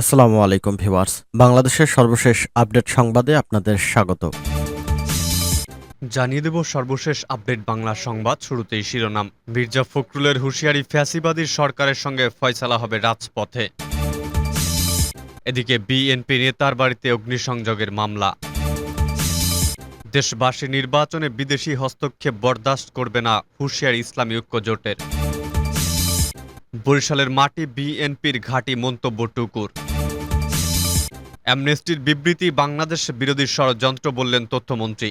আসসালামু আলাইকুম ভিউয়ার্স। বাংলাদেশের সর্বশেষ আপডেট সংবাদে আপনাদের স্বাগত। জানিয়ে দেব সর্বশেষ আপডেট বাংলা সংবাদ শুরুতেই শিরোনাম। মির্জা ফখরুলের হুঁশিয়ারি ফ্যাসিবাদীর সরকারের সঙ্গে ফয়সালা হবে রাজপথে। এদিকে বিএনপি নেতার বাড়িতে অগ্নিসংযোগের মামলা। দেশবাসী নির্বাচনে বিদেশি হস্তক্ষেপ বরদাস্ত করবে না হুঁশিয়ারি ইসলামী ঐক্য জোটের। বরিশালের মাটি বিএনপির ঘাঁটি মন্তব্য টুকুর। অ্যামনেস্টির বিবৃতি, বাংলাদেশ বিরোধী ষড়যন্ত্র বললেন তথ্যমন্ত্রী।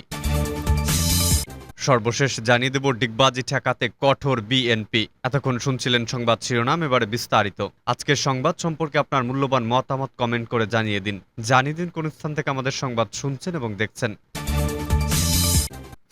সর্বশেষ জানিয়ে দেব, ডিগবাজি ঠেকাতে কঠোর বিএনপি। এতক্ষণ শুনছিলেন সংবাদ শিরোনাম, এবারে বিস্তারিত। আজকের সংবাদ সম্পর্কে আপনার মূল্যবান মতামত কমেন্ট করে জানিয়ে দিন। জানিয়ে দিন কোন স্থান থেকে আমাদের সংবাদ শুনছেন এবং দেখছেন।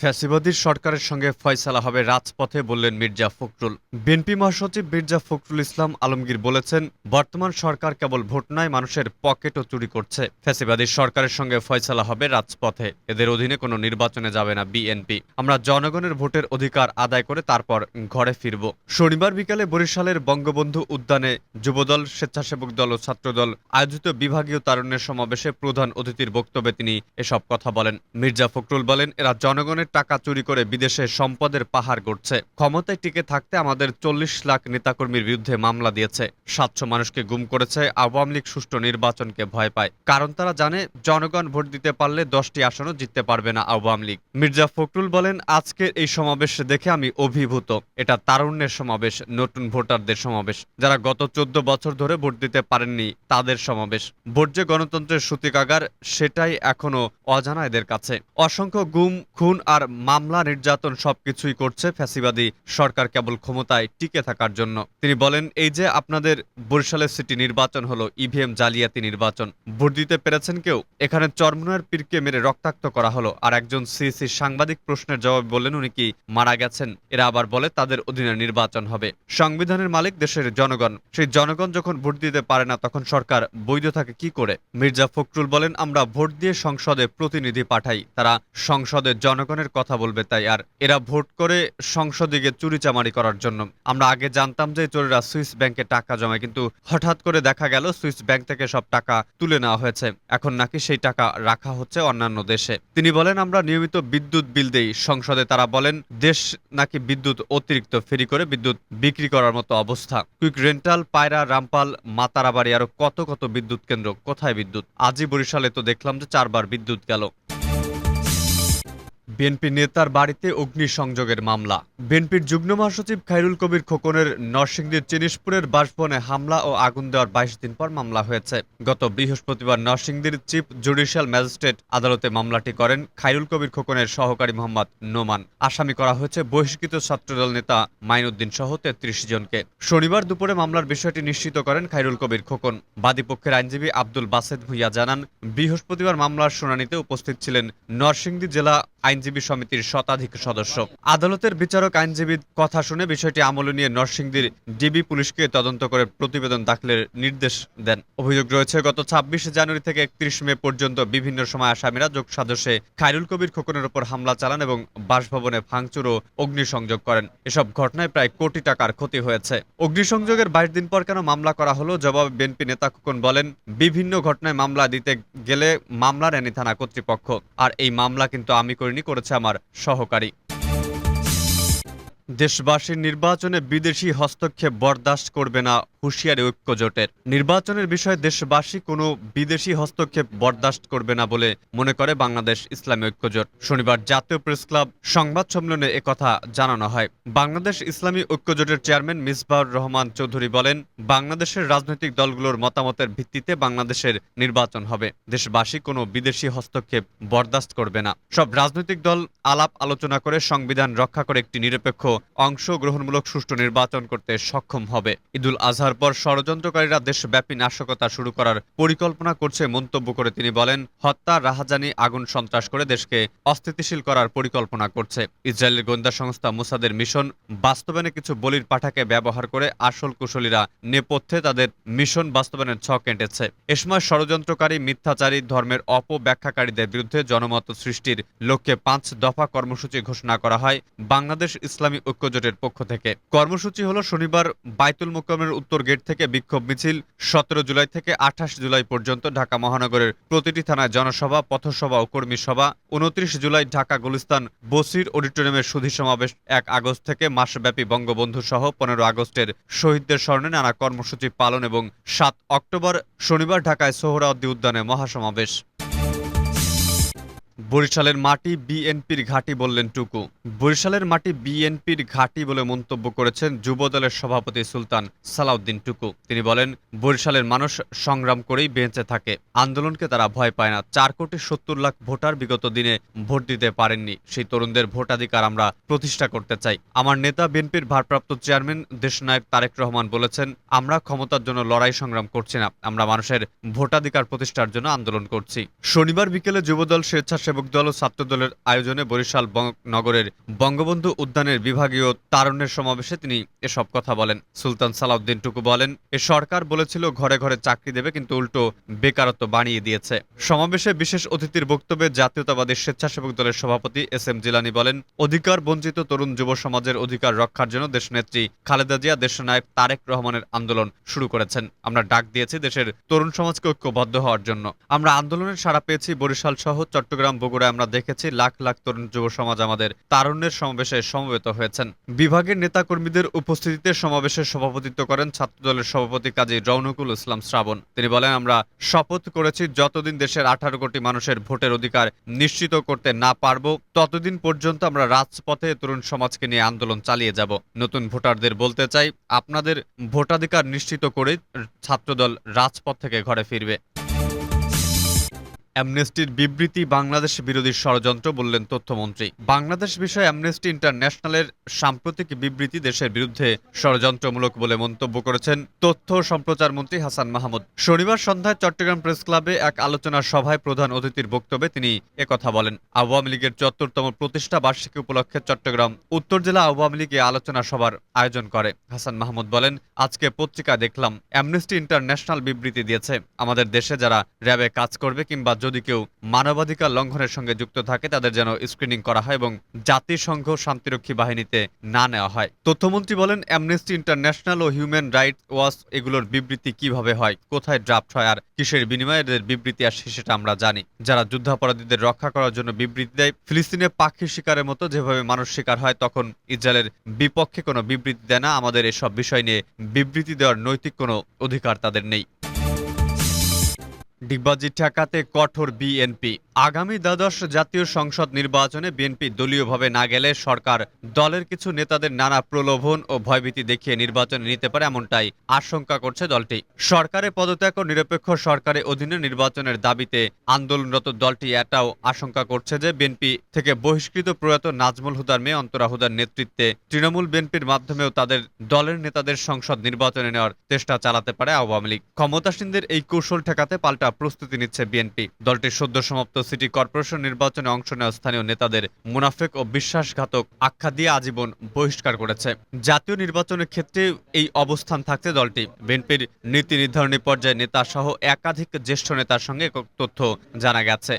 ফ্যাসিবাদীর সরকারের সঙ্গে ফয়সালা হবে রাজপথে, বললেন মির্জা ফখরুল। বিএনপি মহাসচিব মির্জা ফখরুল ইসলাম আলমগীর বলেছেন, বর্তমান সরকার কেবল ভোট নয়, মানুষের পকেটও চুরি করছে। ফ্যাসিবাদীর সরকারের সঙ্গে ফয়সালা হবে রাজপথে, এদের অধীনে কোনো নির্বাচনে যাবে না বিএনপি। আমরা জনগণের ভোটের অধিকার আদায় করে তারপর ঘরে ফিরব। শনিবার বিকালে বরিশালের বঙ্গবন্ধু উদ্যানে যুবদল, স্বেচ্ছাসেবক দল ও ছাত্রদল আয়োজিত বিভাগীয় তারুণ্যের সমাবেশে প্রধান অতিথির বক্তব্যে তিনি এসব কথা বলেন। মির্জা ফখরুল বলেন, এরা জনগণের টাকা চুরি করে বিদেশে সম্পদের পাহাড় গড়ছে। ক্ষমতায় টিকে থাকতে আমাদের চল্লিশ লাখ নেতাকর্মীর বিরুদ্ধে মামলা দিয়েছে। সাতশো মানুষকে গুম করেছে, আওয়ামী লীগ সুষ্ঠু নির্বাচনকে ভয় পায়। কারণ তারা জানে, জনগণ ভোট দিতে পারলে দশটি আসনও জিততে পারবে না আওয়ামী লীগ। মির্জা ফখরুল বলেন, আজকের এই সমাবেশ দেখে আমি অভিভূত। এটা তারুণ্যের সমাবেশ, নতুন ভোটারদের সমাবেশ। যারা গত চোদ্দ বছর ধরে ভোট দিতে পারেননি, তাদের সমাবেশ। ভোট যে গণতন্ত্রের সূতিকাগার, সেটাই এখনও অজানা এদের কাছে। অসংখ্য গুম, খুন আর মামলা, নির্যাতন সবকিছুই করছে ফ্যাসিবাদী সরকার কেবল ক্ষমতায় টিকে থাকার জন্য। তিনি বলেন, এই যে আপনাদের বরিশালের সিটি নির্বাচন হলো, ইভিএম জালিয়াতি নির্বাচন, ভোট দিতে পেরেছেন কেউ? এখানে চরমনার পীরকে মেরে রক্তাক্ত করা হলো। আর একজন সিসি সাংবাদিক প্রশ্নের জবাব বললেন উনি কি মারা গেছেন? এরা আবার বলে, তাদের অধীনে নির্বাচন হবে। সংবিধানের মালিক দেশের জনগণ, সেই জনগণ যখন ভোট দিতে পারে না, তখন সরকার বৈধ থাকে কি করে? মির্জা ফখরুল বলেন, আমরা ভোট দিয়ে সংসদে প্রতিনিধি পাঠাই। তারা সংসদে জনগণের কথা বলবে তাই, আর এরা ভোট করে সংসদে গিয়ে চুরিচামারি করার জন্য। আমরা আগে জানতাম যে চোরেরা সুইস ব্যাংকে টাকা জমায়, কিন্তু হঠাৎ করে দেখা গেল সুইস ব্যাংক থেকে সব টাকা তুলে নেওয়া হয়েছে। এখন নাকি সেই টাকা রাখা হচ্ছে অন্যান্য দেশে। তিনি বলেন, আমরা নিয়মিত বিদ্যুৎ বিল দেই সংসদে। তারা বলেন, দেশ নাকি বিদ্যুৎ অতিরিক্ত ফেরি করে বিদ্যুৎ বিক্রি করার মতো অবস্থা। কুইক রেন্টাল, পায়রা, রামপাল, মাতারাবাড়ি, আরও কত কত বিদ্যুৎ কেন্দ্র, কোথায় বিদ্যুৎ? আজই বরিশালে তো দেখলাম যে চারবার বিদ্যুৎ গেল। বিএনপি নেতার বাড়িতে অগ্নিসংযোগের মামলা। বিএনপির যুগ্ম মহাসচিব খাইরুল কবির খোকনের নরসিংদীর চিনিশপুরের বাসভবনে হামলা ও আগুন দেওয়ার বাইশ দিন পর মামলা হয়েছে। গত বৃহস্পতিবার নরসিংদীর চিফ জুডিশিয়াল ম্যাজিস্ট্রেট আদালতে মামলাটি করেন খাইরুল কবির খোকনের সহকারী মোহাম্মদ নোমান। আসামি করা হয়েছে বহিষ্কৃত ছাত্রদল নেতা মাইনুদ্দিন সহ তেত্রিশ জনকে। শনিবার দুপুরে মামলার বিষয়টি নিশ্চিত করেন খাইরুল কবির খোকন। বাদীপক্ষের আইনজীবী আব্দুল বাসেদ ভুইয়া জানান, বৃহস্পতিবার মামলার শুনানিতে উপস্থিত ছিলেন নরসিংদী জেলা আইনজীবী সমিতির শতাধিক সদস্য। আদালতের বিচারক আইনজীবীর কথা শুনে বিষয়টি আমলে নিয়ে নরসিংদীর ডিবি পুলিশকে তদন্ত করে প্রতিবেদন দাখিলের নির্দেশ দেন। অভিযোগ রয়েছে, গত ছাব্বিশে জানুয়ারি থেকে একত্রিশ মে পর্যন্ত বিভিন্ন সময় আসামিরা যোগ সাদস্যে খায়রুল কবির খোকনের উপর হামলা চালান এবং বাসভবনে ভাঙচুর ও অগ্নিসংযোগ করেন। এসব ঘটনায় প্রায় কোটি টাকার ক্ষতি হয়েছে। অগ্নিসংযোগের বাইশ দিন পর কেন মামলা করা হলো, জবাবে বিএনপি নেতা খোকন বলেন, বিভিন্ন ঘটনায় মামলা দিতে গেলে মামলা নেনি থানা কর্তৃপক্ষ। আর এই মামলা কিন্তু আমি করিনি করেছে আমার সহকারী। দেশবাসীর নির্বাচনে বিদেশি হস্তক্ষেপ বরদাস্ত করবে না হুঁশিয়ারি ঐক্য জোটের। নির্বাচনের বিষয়ে দেশবাসী কোনো বিদেশি হস্তক্ষেপ বরদাস্ত করবে না বলে মনে করে বাংলাদেশ ইসলামী ঐক্য জোট। শনিবার জাতীয় প্রেস ক্লাব সংবাদ সম্মেলনে একথা জানানো হয়। বাংলাদেশ ইসলামী ঐক্য জোটের চেয়ারম্যান মিসবাউর রহমান চৌধুরী বলেন, বাংলাদেশের রাজনৈতিক দলগুলোর মতামতের ভিত্তিতে বাংলাদেশের নির্বাচন হবে। দেশবাসী কোনো বিদেশি হস্তক্ষেপ বরদাস্ত করবে না। সব রাজনৈতিক দল আলাপ আলোচনা করে সংবিধান রক্ষা করে একটি নিরপেক্ষ অংশগ্রহণমূলক সুষ্ঠু নির্বাচন করতে সক্ষম হবে। ঈদুল আজহার পর ষড়যন্ত্রকারীরা দেশব্যাপী নাশকতা শুরু করার পরিকল্পনা করছে মন্তব্য করে তিনি বলেন, হত্যা, রাহাজানি, আগুন সন্ত্রাস করে দেশকে অস্থিতিশীল করার পরিকল্পনা করছে। ইসরায়েলের গোয়েন্দা সংস্থা মুসাদের মিশন বাস্তবায়নে কিছু বলির পাঠাকে ব্যবহার করে আসল কুশলীরা নেপথ্যে তাদের মিশন বাস্তবায়নের ছক এঁটেছে। এ সময় ষড়যন্ত্রকারী, মিথ্যাচারী, ধর্মের অপব্যাখ্যাকারীদের বিরুদ্ধে জনমত সৃষ্টির লক্ষ্যে পাঁচ দফা কর্মসূচি ঘোষণা করা হয় বাংলাদেশ ইসলামী ঐক্যজোটের পক্ষ থেকে। কর্মসূচি হলো শনিবার বাইতুল মোকামের উত্তর উত্তর গেট থেকে বিক্ষোভ মিছিল সতেরো জুলাই থেকে আঠাশ জুলাই পর্যন্ত ঢাকা মহানগরের প্রতিটি থানায় জনসভা, পথসভা ও কর্মী সভা। উনত্রিশ জুলাই ঢাকা গুলিস্তান বসির অডিটোরিয়ামের সুধী সমাবেশ এক আগস্ট থেকে মাসব্যাপী বঙ্গবন্ধু সহ পনেরো আগস্টের শহীদদের স্মরণে নানা কর্মসূচি পালন এবং সাত অক্টোবর শনিবার ঢাকায় সোহরাওয়ার্দী উদ্যানে মহাসমাবেশ। বরিশালের মাটি বিএনপির ঘাঁটি বললেন টুকু। বরিশালের মাটি বিএনপির ঘাঁটি বলে মন্তব্য করেছেন যুবদলের সভাপতি সুলতান সালাউদ্দিন টুকু। তিনি বলেন, বরিশালের মানুষ সংগ্রাম করেই বেঁচে থাকে। আন্দোলনকে তারা ভয় পায় না। চার কোটি সত্তর লাখ ভোটার বিগত দিনে ভোট দিতে পারেননি। সেই তরুণদের ভোটাধিকার আমরা প্রতিষ্ঠা করতে চাই। আমার নেতা বিএনপির ভারপ্রাপ্ত চেয়ারম্যান দেশনায়ক তারেক রহমান বলেছেন, আমরা ক্ষমতার জন্য লড়াই সংগ্রাম করছি না। আমরা মানুষের ভোটাধিকার প্রতিষ্ঠার জন্য আন্দোলন করছি। শনিবার বিকেলে যুবদল স্বেচ্ছাসেবক দল ও ছাত্র দলের আয়োজনে বরিশাল নগরের বঙ্গবন্ধু উদ্যানের বিভাগীয় তারুণ্যের সমাবেশে তিনি এসব কথা বলেন। সুলতান সালাউদ্দিন টুকু বলেন, এ সরকার বলেছিল ঘরে ঘরে চাকরি দেবে, কিন্তু উল্টো বেকারত্ব বাড়িয়ে দিয়েছে। সমাবেশে বিশেষ অতিথির বক্তব্যে জাতীয়তাবাদী স্বেচ্ছাসেবক দলের সভাপতি এস এম জিলানি বলেন, অধিকার বঞ্চিত তরুণ যুব সমাজের অধিকার রক্ষার জন্য দেশনেত্রী খালেদা জিয়া, দেশনায়ক তারেক রহমানের আন্দোলন শুরু করেছেন। আমরা ডাক দিয়েছি দেশের তরুণ সমাজকে ঐক্যবদ্ধ হওয়ার জন্য। আমরা আন্দোলনের সাড়া পেয়েছি বরিশাল সহ চট্টগ্রাম বগুড়ায় আমরা দেখেছি, লাখ লাখ তরুণ যুব সমাজ আমাদের তারুণ্যের সমাবেশে সমবেত হয়েছেন। বিভাগের নেতাকর্মীদের উপস্থিতিতে সমাবেশে সভাপতিত্ব করেন ছাত্রদলের সভাপতি কাজী রৌনকুল ইসলাম শ্রাবণ। তিনি বলেন, আমরা শপথ করেছি, যতদিন দেশের আঠারো কোটি মানুষের ভোটের অধিকার নিশ্চিত করতে না পারব, ততদিন পর্যন্ত আমরা রাজপথে তরুণ সমাজকে নিয়ে আন্দোলন চালিয়ে যাব। নতুন ভোটারদের বলতে চাই, আপনাদের ভোটাধিকার নিশ্চিত করে ছাত্রদল রাজপথ থেকে ঘরে ফিরবে। অ্যামনেস্টির বিবৃতি বাংলাদেশ বিরোধী ষড়যন্ত্র বললেন তথ্যমন্ত্রী। বাংলাদেশ বিষয়ে অ্যামনেস্টি ইন্টারন্যাশনালের সাম্প্রতিক বিবৃতি দেশের বিরুদ্ধে ষড়যন্ত্রমূলক বলে মন্তব্য করেছেন তথ্য সম্প্রচার মন্ত্রী হাসান মাহমুদ। শনিবার সন্ধ্যায় চট্টগ্রাম প্রেস ক্লাবে এক আলোচনা সভায় প্রধান অতিথির বক্তব্যে তিনি একথা বলেন। আওয়ামী লীগের চত্বরতম প্রতিষ্ঠা বার্ষিকী উপলক্ষে চট্টগ্রাম, উত্তর জেলা আওয়ামী লীগ আলোচনা সভার আয়োজন করে। হাসান মাহমুদ বলেন, আজকে পত্রিকা দেখলাম, অ্যামনেস্টি ইন্টারন্যাশনাল বিবৃতি দিয়েছে। আমাদের দেশে যারা র্যাবে কাজ করবে কিংবা যদি কেউ মানবাধিকার লঙ্ঘনের সঙ্গে যুক্ত থাকে, তাদের যেন স্ক্রিনিং করা হয় এবং জাতিসংঘ শান্তিরক্ষী বাহিনীতে না নেওয়া হয়। তথ্যমন্ত্রী বলেন অ্যামনেস্টি ইন্টারন্যাশনাল ও হিউম্যান রাইটস ওয়াচ এগুলোর বিবৃতি কীভাবে হয়, কোথায় ড্রাফট হয় আর কিসের বিনিময়ে এদের বিবৃতি আসে সেটা আমরা জানি। যারা যুদ্ধাপরাধীদের রক্ষা করার জন্য বিবৃতি দেয়, ফিলিস্তিনে পাখি শিকারের মতো যেভাবে মানুষ শিকার হয়, তখন ইসরায়েলের বিপক্ষে কোনো বিবৃতি দেয় না। আমাদের এসব বিষয় নিয়ে বিবৃতি দেওয়ার নৈতিক কোনো অধিকার তাদের নেই। ডিগবাজি ঠেকাতে কঠোর বিএনপি। আগামী দ্বাদশ জাতীয় সংসদ নির্বাচনে বিএনপি দলীয়ভাবে না গেলে সরকার দলের কিছু নেতাদের নানা প্রলোভন ও ভয়ভীতি দেখিয়ে নির্বাচনে নিতে পারে এমনটাই আশঙ্কা করছে দলটি। সরকারের পদত্যাগ ও নিরপেক্ষ সরকারের অধীনে নির্বাচনের দাবিতে আন্দোলনরত দলটি এটাও আশঙ্কা করছে যে বিএনপি থেকে বহিষ্কৃত প্রয়াত নাজমুল হুদার মেয়ে অন্তরা হুদার নেতৃত্বে তৃণমূল বিএনপির মাধ্যমেও তাদের দলের নেতাদের সংসদ নির্বাচনে নেওয়ার চেষ্টা চালাতে পারে আওয়ামী লীগ। ক্ষমতাসীনদের এই কৌশল ঠেকাতে পাল্টা প্রস্তুতি নিচ্ছে বিএনপি। দলটির সদ্য সমাপ্ত সিটি কর্পোরেশন নির্বাচনে অংশ নেওয়া স্থানীয় নেতাদের মুনাফেক ও বিশ্বাসঘাতক আখ্যা দিয়ে আজীবন বহিষ্কার করেছে। জাতীয় নির্বাচনের ক্ষেত্রে এই অবস্থান থাকছে দলটি। বিএনপির নীতি নির্ধারণী পর্যায়ে নেতা সহ একাধিক জ্যেষ্ঠ নেতার সঙ্গে তথ্য জানা গেছে।